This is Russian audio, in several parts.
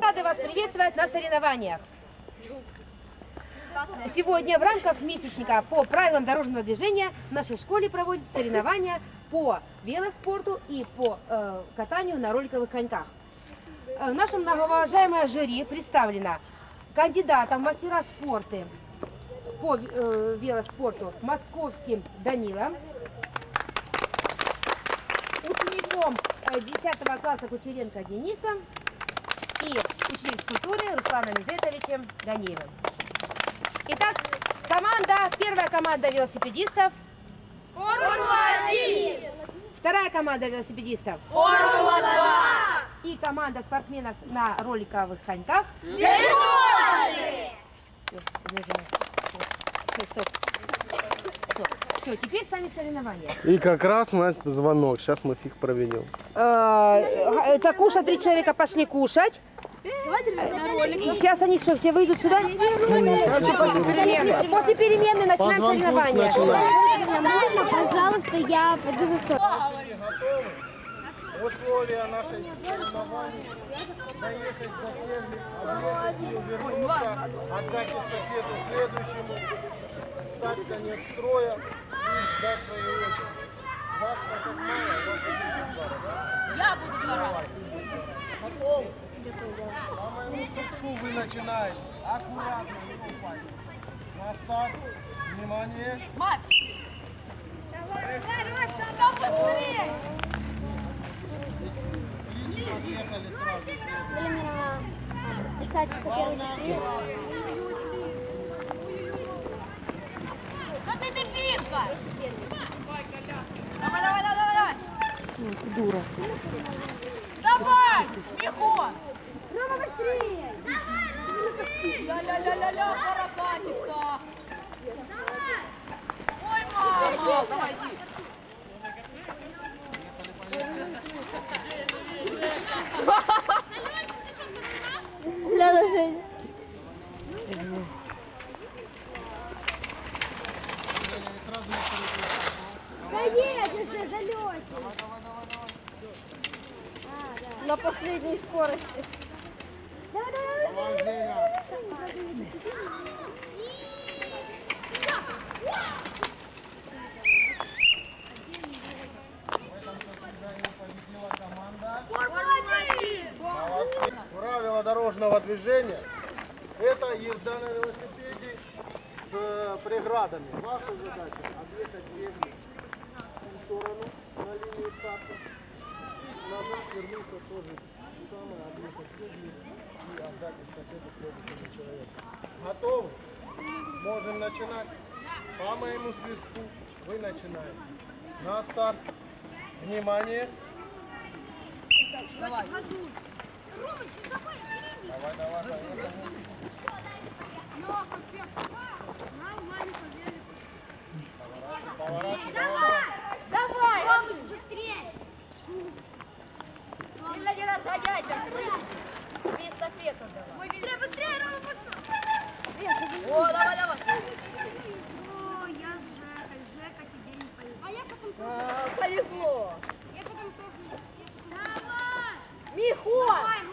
Рады вас приветствовать на соревнованиях. Сегодня в рамках месячника по правилам дорожного движения в нашей школе проводят соревнования по велоспорту и по э, катанию на роликовых коньках. Э, Наше многоуважаемое жюри представлено кандидатом мастера спорта по э, велоспорту Московским Данилом, учеником э, 10 класса Кучеренко Денисом и ученик физкультуры Русланом Изетовичем Ганеевым. Итак, команда, первая команда велосипедистов. Формула-1! Вторая команда велосипедистов. Формула-2! И команда спортсменов на роликовых коньках. Все, стоп. Все, теперь сами соревнования. И как раз на звонок. Сейчас мы их проведем. Э, Это кушать, три человека пошли кушать. И сейчас они что, все выйдут сюда? После перемены начинаем соревнования. Можно, пожалуйста, я пойду за стол. Условия нашей соревнований доехать до первых, отдать эстафету следующему, стать конец строя и ждать свою очередь. Вас так как мало, вас будет два, да? Я буду два Готов? По моему свистку вы начинаете. Аккуратно, не упасть. На старт. Внимание. Мать! Да быстрее! И поехали сразу. Школе. Да ты дебилка! Давай, давай, давай, давай! Дура. Давай! Михон! Рома, быстрее! Ля-ля-ля-ля-ля, каракатица! Ой, мама! Давай, иди! Ляда Круг. Да нет, это залет. Давай, давай, давай, давай. На последней скорости. Давай, давай, Давай. В этом состязании победила команда. Молодцы. Правила дорожного движения – это езда на велосипеде с э, преградами. Ваша задача – в ту сторону на линию старта и назад вернуться тоже самое, объехать круги и отдать эстафету следующему человеку. Готовы? Можем начинать. По моему свистку вы начинаете. На старт. Внимание. Давай, давай, давай. Поворачивай, поворачивай, давай. Давай! быстрее! Сильно не разгоняйся! Тебе эстафету давай! Быстрее, быстрее, Рома, пошел! О, давай, давай! О, я Жека, Жека тебе не повезло. А я потом А, Повезло! Я потом тоже. Давай! Михон! Давай!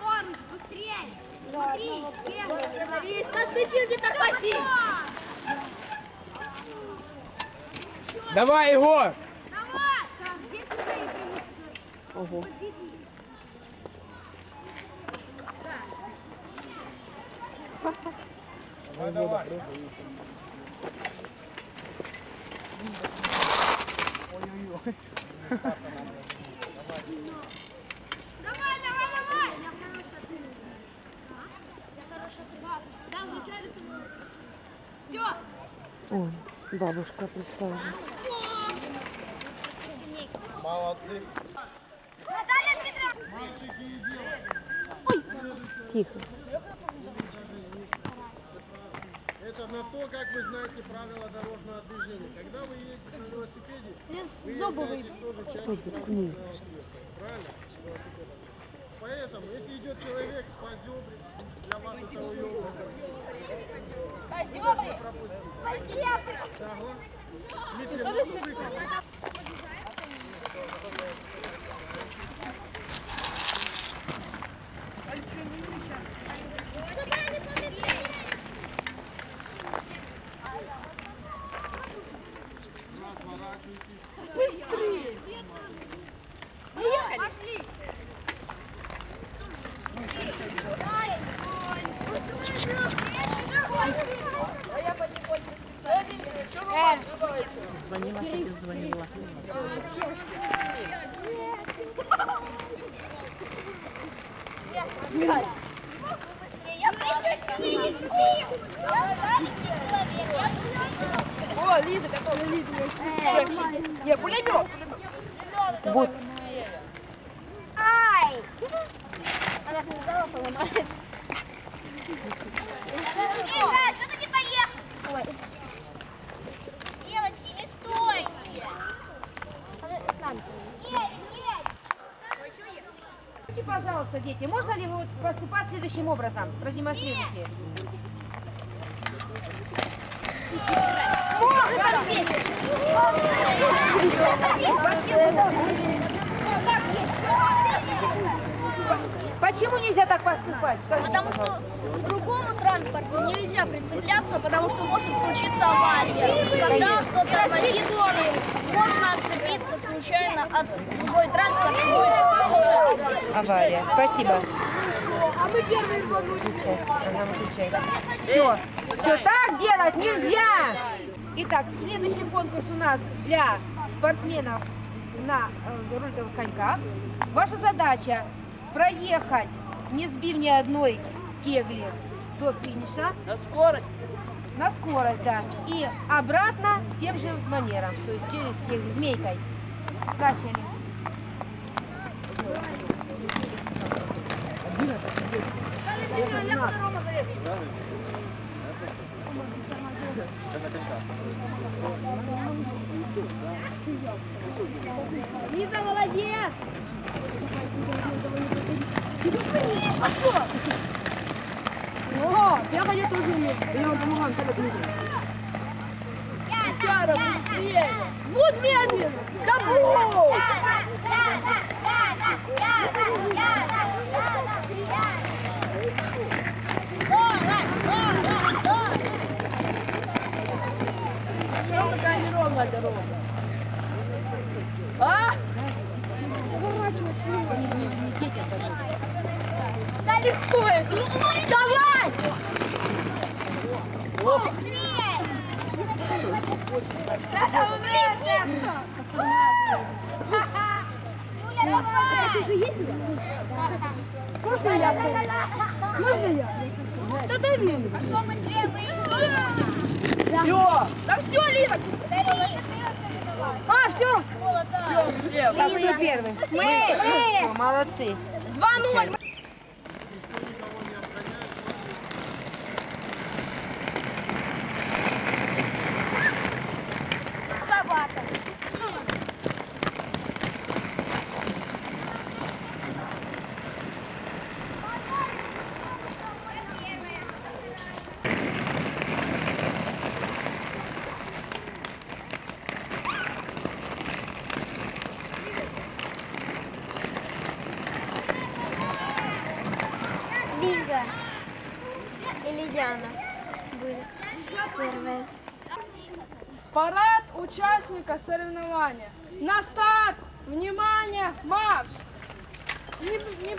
Смотри, первый. Остановись! На цепи так ходи! Давай, Егор! Давай! Ого. Давай, давай. Давай, давай, давай! Я хорошая ты. Я хорошая ты. Да, вначале Все! Ой, бабушка представила. Молодцы. Наталья Петровна! Мальчики и девочки. Тихо. Это на то, как вы знаете правила дорожного движения. Когда вы едете на велосипеде, вы тоже частью транспортного средства. Правильно? Поэтому, если идет человек по зебре, для вас это уёбок. Позёбри! пропустить. Согласны? Дмитрий, Что можно ты смешно? звонила, тебе звонила. О, Лиза, готова, э, Лиза. Я пулемет. Вот. Ай! Она сказала, поломает. Э, Лиза, что ты не поехал? Ой. Пожалуйста, дети, можно ли вы поступать следующим образом? Продемонстрируйте. Почему нельзя так поступать? Скажите, Потому что к другому транспорту нельзя прицепляться, потому что может случиться авария. Когда кто-то и можно отцепиться случайно от другой транспорт, и будет тоже авария. Спасибо. А мы первые. Все. Все так делать нельзя. Итак, следующий конкурс у нас для спортсменов на э, роликовых коньках. Ваша задача проехать, не сбив ни одной кегли до финиша. На скорость. На скорость, да. И обратно тем же манером, то есть через кегли, змейкой. Начали. Лиза, молодец! О, я ходить тоже умею. Я вам помогаю, когда ты Чара, быстрее! Вот медленно! Да будь! Почему такая неровная дорога? А? Да легко это! Давай! Быстрее! Да, быстрее! Юля, давай! Можно я? Можно я? Что ты видишь? Пошел быстрее, выйди! Все. Да все, Лиза! А, все. Все, Так, кто первый? Мы. Молодцы. 2-0! Собака. Лиза или Яна будет первая. Парад участника соревнования. На старт! Внимание! Марш! Не, не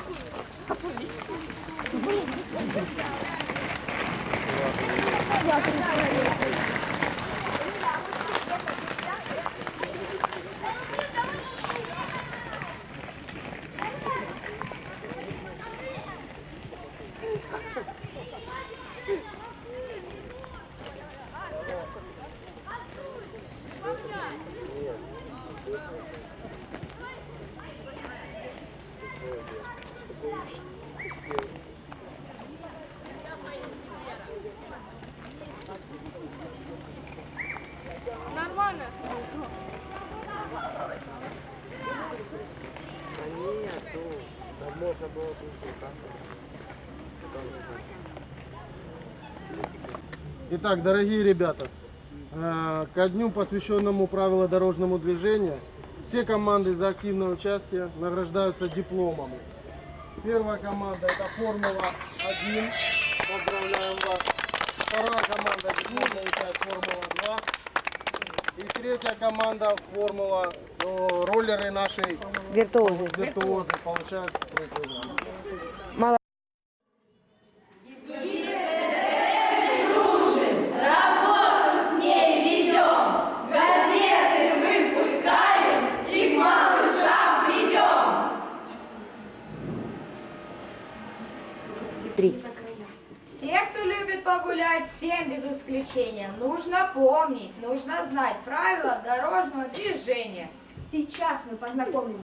нормально. Итак, дорогие ребята, э, ко дню, посвященному правилу дорожному движению, все команды за активное участие награждаются дипломами. Первая команда это Формула-1. Поздравляем вас. Вторая команда дипломная часть Формула-2. И третья команда Формула, э, роллеры нашей Виртуозы. виртуозы получают грамоту. Три. Погулять, всем без исключения. Нужно помнить, нужно знать правила дорожного движения. Сейчас мы познакомим